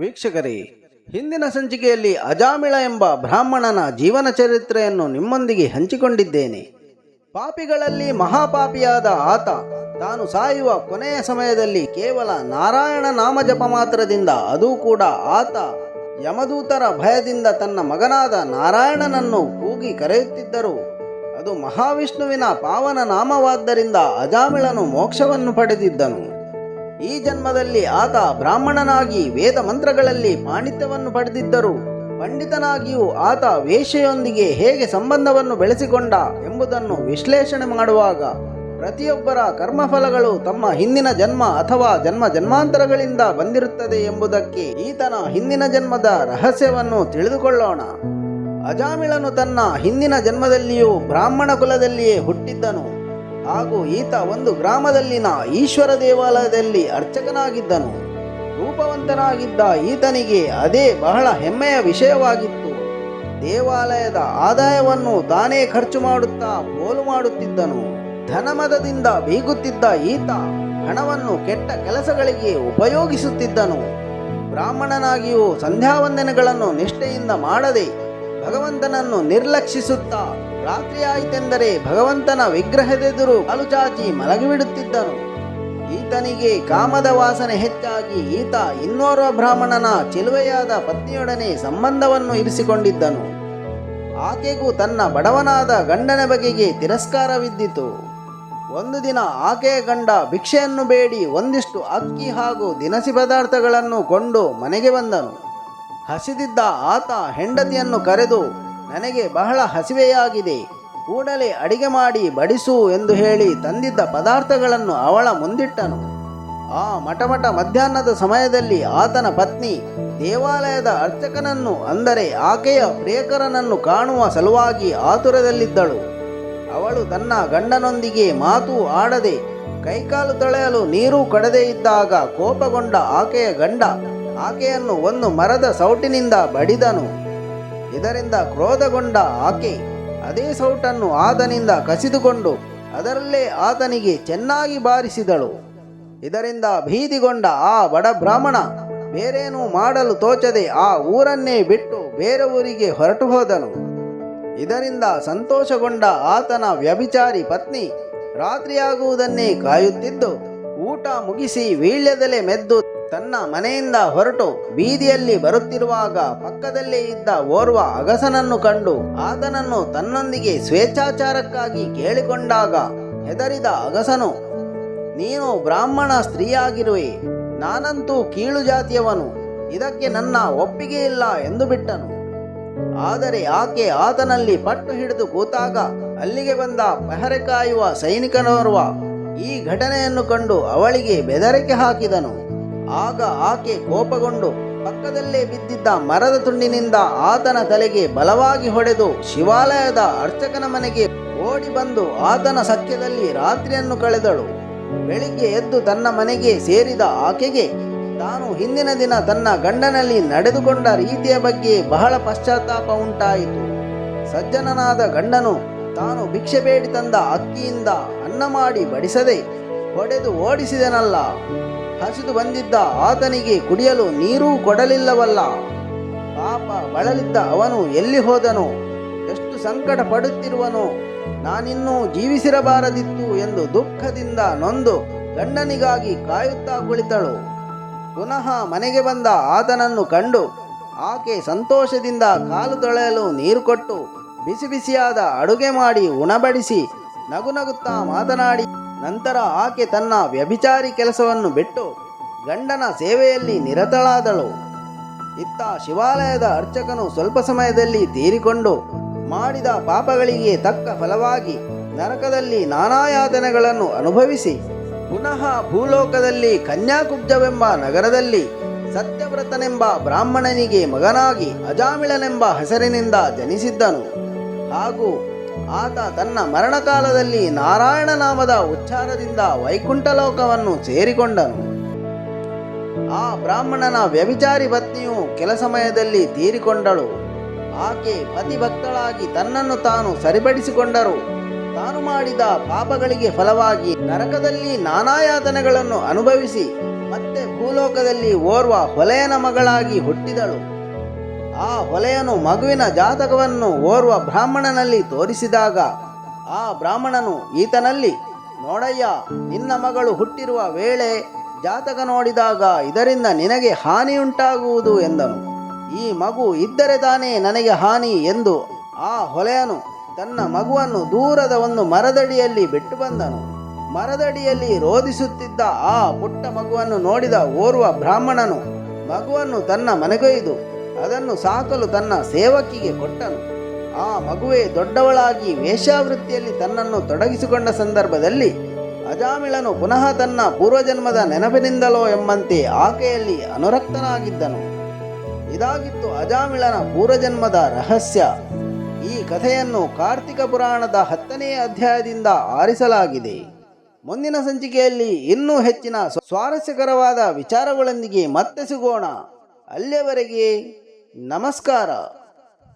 ವೀಕ್ಷಕರೇ, ಹಿಂದಿನ ಸಂಚಿಕೆಯಲ್ಲಿ ಅಜಾಮಿಳ ಎಂಬ ಬ್ರಾಹ್ಮಣನ ಜೀವನ ಚರಿತ್ರೆಯನ್ನು ನಿಮ್ಮೊಂದಿಗೆ ಹಂಚಿಕೊಂಡಿದ್ದೇನೆ. ಪಾಪಿಗಳಲ್ಲಿ ಮಹಾಪಾಪಿಯಾದ ಆತ ತಾನು ಸಾಯುವ ಕೊನೆಯ ಸಮಯದಲ್ಲಿ ಕೇವಲ ನಾರಾಯಣ ನಾಮ ಜಪ ಮಾತ್ರದಿಂದ ಅದೂ ಕೂಡ ಆತ ಯಮದೂತರ ಭಯದಿಂದ ತನ್ನ ಮಗನಾದ ನಾರಾಯಣನನ್ನು ಕೂಗಿ ಕರೆಯುತ್ತಿದ್ದರು. ಅದು ಮಹಾವಿಷ್ಣುವಿನ ಪಾವನ ನಾಮವಾದ್ದರಿಂದ ಅಜಾಮಿಳನು ಮೋಕ್ಷವನ್ನು ಪಡೆದಿದ್ದನು. ಈ ಜನ್ಮದಲ್ಲಿ ಆತ ಬ್ರಾಹ್ಮಣನಾಗಿ ವೇದ ಮಂತ್ರಗಳಲ್ಲಿ ಪಾಂಡಿತ್ಯವನ್ನು ಪಡೆದಿದ್ದರು. ಪಂಡಿತನಾಗಿಯೂ ಆತ ವೇಷೆಯೊಂದಿಗೆ ಹೇಗೆ ಸಂಬಂಧವನ್ನು ಬೆಳೆಸಿಕೊಂಡ ಎಂಬುದನ್ನು ವಿಶ್ಲೇಷಣೆ ಮಾಡುವಾಗ ಪ್ರತಿಯೊಬ್ಬರ ಕರ್ಮಫಲಗಳು ತಮ್ಮ ಹಿಂದಿನ ಜನ್ಮ ಅಥವಾ ಜನ್ಮ ಜನ್ಮಾಂತರಗಳಿಂದ ಬಂದಿರುತ್ತದೆ ಎಂಬುದಕ್ಕೆ ಈತನ ಹಿಂದಿನ ಜನ್ಮದ ರಹಸ್ಯವನ್ನು ತಿಳಿದುಕೊಳ್ಳೋಣ. ಅಜಾಮಿಳನು ತನ್ನ ಹಿಂದಿನ ಜನ್ಮದಲ್ಲಿಯೂ ಬ್ರಾಹ್ಮಣ ಕುಲದಲ್ಲಿಯೇ ಹುಟ್ಟಿದ್ದನು. ಹಾಗೂ ಈತ ಒಂದು ಗ್ರಾಮದಲ್ಲಿನ ಈಶ್ವರ ದೇವಾಲಯದಲ್ಲಿ ಅರ್ಚಕನಾಗಿದ್ದನು. ರೂಪವಂತನಾಗಿದ್ದ ಈತನಿಗೆ ಅದೇ ಬಹಳ ಹೆಮ್ಮೆಯ ವಿಷಯವಾಗಿತ್ತು. ದೇವಾಲಯದ ಆದಾಯವನ್ನು ತಾನೇ ಖರ್ಚು ಮಾಡುತ್ತಾ ಪೋಲು ಮಾಡುತ್ತಿದ್ದನು. ಧನಮದದಿಂದ ಬೀಗುತ್ತಿದ್ದ ಈತ ಹಣವನ್ನು ಕೆಟ್ಟ ಕೆಲಸಗಳಿಗೆ ಉಪಯೋಗಿಸುತ್ತಿದ್ದನು. ಬ್ರಾಹ್ಮಣನಾಗಿಯೂ ಸಂಧ್ಯಾವಂದನೆಗಳನ್ನು ನಿಷ್ಠೆಯಿಂದ ಮಾಡದೆ ಭಗವಂತನನ್ನು ನಿರ್ಲಕ್ಷಿಸುತ್ತಾ ರಾತ್ರಿ ಆಯಿತೆಂದರೆ ಭಗವಂತನ ವಿಗ್ರಹದೆದುರು ಕಾಲು ಚಾಚಿ ಮಲಗಿಬಿಡುತ್ತಿದ್ದನು. ಈತನಿಗೆ ಕಾಮದ ವಾಸನೆ ಹೆಚ್ಚಾಗಿ ಈತ ಇನ್ನೋರ್ವ ಬ್ರಾಹ್ಮಣನ ಚಿಲುವೆಯಾದ ಪತ್ನಿಯೊಡನೆ ಸಂಬಂಧವನ್ನು ಇರಿಸಿಕೊಂಡಿದ್ದನು. ಆಕೆಗೂ ತನ್ನ ಬಡವನಾದ ಗಂಡನ ಬಗೆಗೆ ತಿರಸ್ಕಾರವಿದ್ದಿತು. ಒಂದು ದಿನ ಆಕೆಯ ಗಂಡ ಭಿಕ್ಷೆಯನ್ನು ಬೇಡಿ ಒಂದಿಷ್ಟು ಅಕ್ಕಿ ಹಾಗೂ ದಿನಸಿ ಪದಾರ್ಥಗಳನ್ನು ಕೊಂಡು ಮನೆಗೆ ಬಂದನು. ಹಸಿದಿದ್ದ ಆತ ಹೆಂಡತಿಯನ್ನು ಕರೆದು ನನಗೆ ಬಹಳ ಹಸಿವೆಯಾಗಿದೆ. ಕೂಡಲೇ ಅಡಿಗೆ ಮಾಡಿ ಬಡಿಸು ಎಂದು ಹೇಳಿ ತಂದಿದ್ದ ಪದಾರ್ಥಗಳನ್ನು ಅವಳ ಮುಂದಿಟ್ಟನು. ಆ ಮಟಮಟ ಮಧ್ಯಾಹ್ನದ ಸಮಯದಲ್ಲಿ ಆತನ ಪತ್ನಿ ದೇವಾಲಯದ ಅರ್ಚಕನನ್ನು, ಅಂದರೆ ಆಕೆಯ ಪ್ರಿಯಕರನನ್ನು ಕಾಣುವ ಸಲುವಾಗಿ ಆತುರದಲ್ಲಿದ್ದಳು. ಅವಳು ತನ್ನ ಗಂಡನೊಂದಿಗೆ ಮಾತು ಆಡದೆ ಕೈಕಾಲು ತೊಳೆಯಲು ನೀರು ಕಡದೇ ಇದ್ದಾಗ ಕೋಪಗೊಂಡ ಆಕೆಯ ಗಂಡ ಆಕೆಯನ್ನು ಒಂದು ಮರದ ಸೌಟಿನಿಂದ ಬಡಿದನು. ಇದರಿಂದ ಕ್ರೋಧಗೊಂಡ ಆಕೆ ಅದೇ ಸೌಟನ್ನು ಆತನಿಂದ ಕಸಿದುಕೊಂಡು ಅದರಲ್ಲೇ ಆತನಿಗೆ ಚೆನ್ನಾಗಿ ಬಾರಿಸಿದಳು. ಇದರಿಂದ ಭೀತಿಗೊಂಡ ಆ ಬಡ ಬ್ರಾಹ್ಮಣ ಬೇರೇನೂ ಮಾಡಲು ತೋಚದೆ ಆ ಊರನ್ನೇ ಬಿಟ್ಟು ಬೇರೆ ಊರಿಗೆ ಹೊರಟು ಹೋದನು. ಇದರಿಂದ ಸಂತೋಷಗೊಂಡ ಆತನ ವ್ಯಭಿಚಾರಿ ಪತ್ನಿ ರಾತ್ರಿಯಾಗುವುದನ್ನೇ ಕಾಯುತ್ತಿದ್ದು ಊಟ ಮುಗಿಸಿ ವೀಳ್ಯದಲೆ ಮೆದ್ದು ತನ್ನ ಮನೆಯಿಂದ ಹೊರಟು ಬೀದಿಯಲ್ಲಿ ಬರುತ್ತಿರುವಾಗ ಪಕ್ಕದಲ್ಲೇ ಇದ್ದ ಓರ್ವ ಅಗಸನನ್ನು ಕಂಡು ಆತನನ್ನು ತನ್ನೊಂದಿಗೆ ಸ್ವೇಚ್ಛಾಚಾರಕ್ಕಾಗಿ ಕೇಳಿಕೊಂಡಾಗ ಹೆದರಿದ ಅಗಸನು, ನೀನು ಬ್ರಾಹ್ಮಣ ಸ್ತ್ರೀಯಾಗಿರುವೆ, ನಾನಂತೂ ಕೀಳು ಜಾತಿಯವನು, ಇದಕ್ಕೆ ನನ್ನ ಒಪ್ಪಿಗೆ ಇಲ್ಲ ಎಂದು ಬಿಟ್ಟನು. ಆದರೆ ಆಕೆ ಆತನಲ್ಲಿ ಪಟ್ಟು ಹಿಡಿದು ಕೂತಾಗ ಅಲ್ಲಿಗೆ ಬಂದ ಪಹರೆ ಕಾಯುವ ಸೈನಿಕನೋರ್ವ ಈ ಘಟನೆಯನ್ನು ಕಂಡು ಅವಳಿಗೆ ಬೆದರಿಕೆ ಹಾಕಿದನು. ಆಗ ಆಕೆ ಕೋಪಗೊಂಡು ಪಕ್ಕದಲ್ಲೇ ಬಿದ್ದಿದ್ದ ಮರದ ತುಂಡಿನಿಂದ ಆತನ ತಲೆಗೆ ಬಲವಾಗಿ ಹೊಡೆದು ಶಿವಾಲಯದ ಅರ್ಚಕನ ಮನೆಗೆ ಓಡಿ ಬಂದು ಆತನ ಸಖ್ಯದಲ್ಲಿ ರಾತ್ರಿಯನ್ನು ಕಳೆದಳು. ಬೆಳಿಗ್ಗೆ ಎದ್ದು ತನ್ನ ಮನೆಗೆ ಸೇರಿದ ಆಕೆಗೆ ತಾನು ಹಿಂದಿನ ದಿನ ತನ್ನ ಗಂಡನಲ್ಲಿ ನಡೆದುಕೊಂಡ ರೀತಿಯ ಬಗ್ಗೆ ಬಹಳ ಪಶ್ಚಾತ್ತಾಪ ಉಂಟಾಯಿತು. ಸಜ್ಜನನಾದ ಗಂಡನು ತಾನು ಭಿಕ್ಷೆ ಬೇಡಿ ತಂದ ಅಕ್ಕಿಯಿಂದ ಅನ್ನ ಮಾಡಿ ಬಡಿಸದೆ ಹೊಡೆದು ಓಡಿಸಿದನಲ್ಲ. ಹಸಿದು ಬಂದಿದ್ದ ಆತನಿಗೆ ಕುಡಿಯಲು ನೀರೂ ಕೊಡಲಿಲ್ಲವಲ್ಲ. ಪಾಪ ಬಳಲಿದ್ದ ಅವನು ಎಲ್ಲಿ ಹೋದನು? ಎಷ್ಟು ಸಂಕಟ ಪಡುತ್ತಿರುವನು ನಾನಿನ್ನೂ ಜೀವಿಸಿರಬಾರದಿತ್ತು ಎಂದು ದುಃಖದಿಂದ ನೊಂದು ಗಂಡನಿಗಾಗಿ ಕಾಯುತ್ತಾ ಕುಳಿತಳು. ಪುನಃ ಮನೆಗೆ ಬಂದ ಆತನನ್ನು ಕಂಡು ಆಕೆ ಸಂತೋಷದಿಂದ ಕಾಲು ತೊಳೆಯಲು ನೀರು ಕೊಟ್ಟು ಬಿಸಿ ಬಿಸಿಯಾದ ಅಡುಗೆ ಮಾಡಿ ಉಣಬಡಿಸಿ ನಗು ನಗುತ್ತಾ ಮಾತನಾಡಿ ನಂತರ ಆಕೆ ತನ್ನ ವ್ಯಭಿಚಾರಿ ಕೆಲಸವನ್ನು ಬಿಟ್ಟು ಗಂಡನ ಸೇವೆಯಲ್ಲಿ ನಿರತಳಾದಳು. ಇತ್ತ ಶಿವಾಲಯದ ಅರ್ಚಕನು ಸ್ವಲ್ಪ ಸಮಯದಲ್ಲಿ ತೀರಿಕೊಂಡು ಮಾಡಿದ ಪಾಪಗಳಿಗೆ ತಕ್ಕ ಫಲವಾಗಿ ನರಕದಲ್ಲಿ ನಾನಾ ಯಾತನೆಗಳನ್ನು ಅನುಭವಿಸಿ ಪುನಃ ಭೂಲೋಕದಲ್ಲಿ ಕನ್ಯಾಕುಬ್ಜವೆಂಬ ನಗರದಲ್ಲಿ ಸತ್ಯವ್ರತನೆಂಬ ಬ್ರಾಹ್ಮಣನಿಗೆ ಮಗನಾಗಿ ಅಜಾಮಿಳನೆಂಬ ಹೆಸರಿನಿಂದ ಜನಿಸಿದ್ದನು. ಹಾಗೂ ಆತ ತನ್ನ ಮರಣಕಾಲದಲ್ಲಿ ನಾರಾಯಣ ನಾಮದ ಉಚ್ಚಾರದಿಂದ ವೈಕುಂಠ ಲೋಕವನ್ನು ಸೇರಿಕೊಂಡನು. ಆ ಬ್ರಾಹ್ಮಣನ ವ್ಯಭಿಚಾರಿ ಪತ್ನಿಯು ಕೆಲ ಸಮಯದಲ್ಲಿ ತೀರಿಕೊಂಡಳು. ಆಕೆ ಪತಿಭಕ್ತಳಾಗಿ ತನ್ನನ್ನು ತಾನು ಸರಿಪಡಿಸಿಕೊಂಡರು. ತಾನು ಮಾಡಿದ ಪಾಪಗಳಿಗೆ ಫಲವಾಗಿ ನರಕದಲ್ಲಿ ನಾನಾಯಾತನೆಗಳನ್ನು ಅನುಭವಿಸಿ ಮತ್ತೆ ಭೂಲೋಕದಲ್ಲಿ ಓರ್ವ ಹೊಲೆಯನ ಮಗಳಾಗಿ ಹುಟ್ಟಿದಳು. ಆ ಹೊಲೆಯನು ಮಗುವಿನ ಜಾತಕವನ್ನು ಓರ್ವ ಬ್ರಾಹ್ಮಣನಲ್ಲಿ ತೋರಿಸಿದಾಗ, ಆ ಬ್ರಾಹ್ಮಣನು, ಈತನಲ್ಲಿ ನೋಡಯ್ಯ, ನಿನ್ನ ಮಗಳು ಹುಟ್ಟಿರುವ ವೇಳೆ ಜಾತಕ ನೋಡಿದಾಗ ಇದರಿಂದ ನಿನಗೆ ಹಾನಿಯುಂಟಾಗುವುದು ಎಂದನು. ಈ ಮಗು ಇದ್ದರೆ ತಾನೇ ನನಗೆ ಹಾನಿ ಎಂದು ಆ ಹೊಲೆಯನು ತನ್ನ ಮಗುವನ್ನು ದೂರದ ಒಂದು ಮರದಡಿಯಲ್ಲಿ ಬಿಟ್ಟು ಬಂದನು. ಮರದಡಿಯಲ್ಲಿ ರೋಧಿಸುತ್ತಿದ್ದ ಆ ಪುಟ್ಟ ಮಗುವನ್ನು ನೋಡಿದ ಓರ್ವ ಬ್ರಾಹ್ಮಣನು ಮಗುವನ್ನು ತನ್ನ ಮನೆಗೊಯ್ದು ಅದನ್ನು ಸಾಕಲು ತನ್ನ ಸೇವಕಿಗೆ ಕೊಟ್ಟನು. ಆ ಮಗುವೆ ದೊಡ್ಡವಳಾಗಿ ವೇಷಾವೃತ್ತಿಯಲ್ಲಿ ತನ್ನನ್ನು ತೊಡಗಿಸಿಕೊಂಡ ಸಂದರ್ಭದಲ್ಲಿ ಅಜಾಮಿಳನು ಪುನಃ ತನ್ನ ಪೂರ್ವಜನ್ಮದ ನೆನಪಿನಿಂದಲೋ ಎಂಬಂತೆ ಆಕೆಯಲ್ಲಿ ಅನುರಕ್ತನಾಗಿದ್ದನು. ಇದಾಗಿತ್ತು ಅಜಾಮಿಳನ ಪೂರ್ವಜನ್ಮದ ರಹಸ್ಯ. ಈ ಕಥೆಯನ್ನು ಕಾರ್ತಿಕ ಪುರಾಣದ ಹತ್ತನೇ ಅಧ್ಯಾಯದಿಂದ ಆರಿಸಲಾಗಿದೆ. ಮುಂದಿನ ಸಂಚಿಕೆಯಲ್ಲಿ ಇನ್ನೂ ಹೆಚ್ಚಿನ ಸ್ವಾರಸ್ಯಕರವಾದ ವಿಚಾರಗಳೊಂದಿಗೆ ಮತ್ತೆ ಸಿಗೋಣ. ಅಲ್ಲಿಯವರೆಗೆ ನಮಸ್ಕಾರ